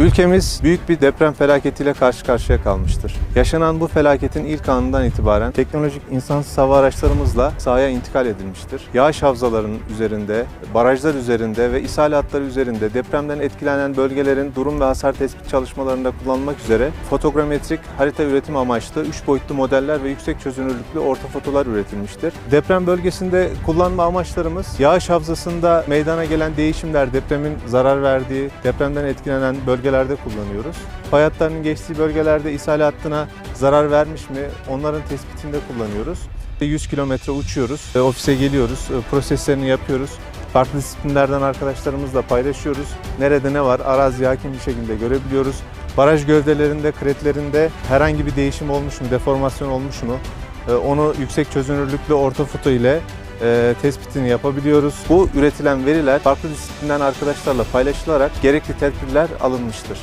Ülkemiz büyük bir deprem felaketiyle karşı karşıya kalmıştır. Yaşanan bu felaketin ilk anından itibaren teknolojik insansız hava araçlarımızla sahaya intikal edilmiştir. Yağış havzalarının üzerinde, barajlar üzerinde ve ishal hatları üzerinde depremden etkilenen bölgelerin durum ve hasar tespit çalışmalarında kullanılmak üzere fotogrametrik harita üretim amaçlı 3 boyutlu modeller ve yüksek çözünürlüklü orta fotolar üretilmiştir. Deprem bölgesinde kullanma amaçlarımız yağış havzasında meydana gelen değişimler, depremin zarar verdiği, depremden etkilenen bölgelerde kullanıyoruz. Fay hatlarının geçtiği bölgelerde ishal hattına zarar vermiş mi onların tespitinde kullanıyoruz. 100 kilometre uçuyoruz, e, ofise geliyoruz, e, proseslerini yapıyoruz. Farklı disiplinlerden arkadaşlarımızla paylaşıyoruz. Nerede ne var araziye hakim bir şekilde görebiliyoruz. Baraj gövdelerinde, kretlerinde herhangi bir değişim olmuş mu, deformasyon olmuş mu? E, Onu yüksek çözünürlüklü orta foto ile e, tespitini yapabiliyoruz. Bu üretilen veriler farklı disiplinden arkadaşlarla paylaşılarak gerekli tedbirler alınmıştır.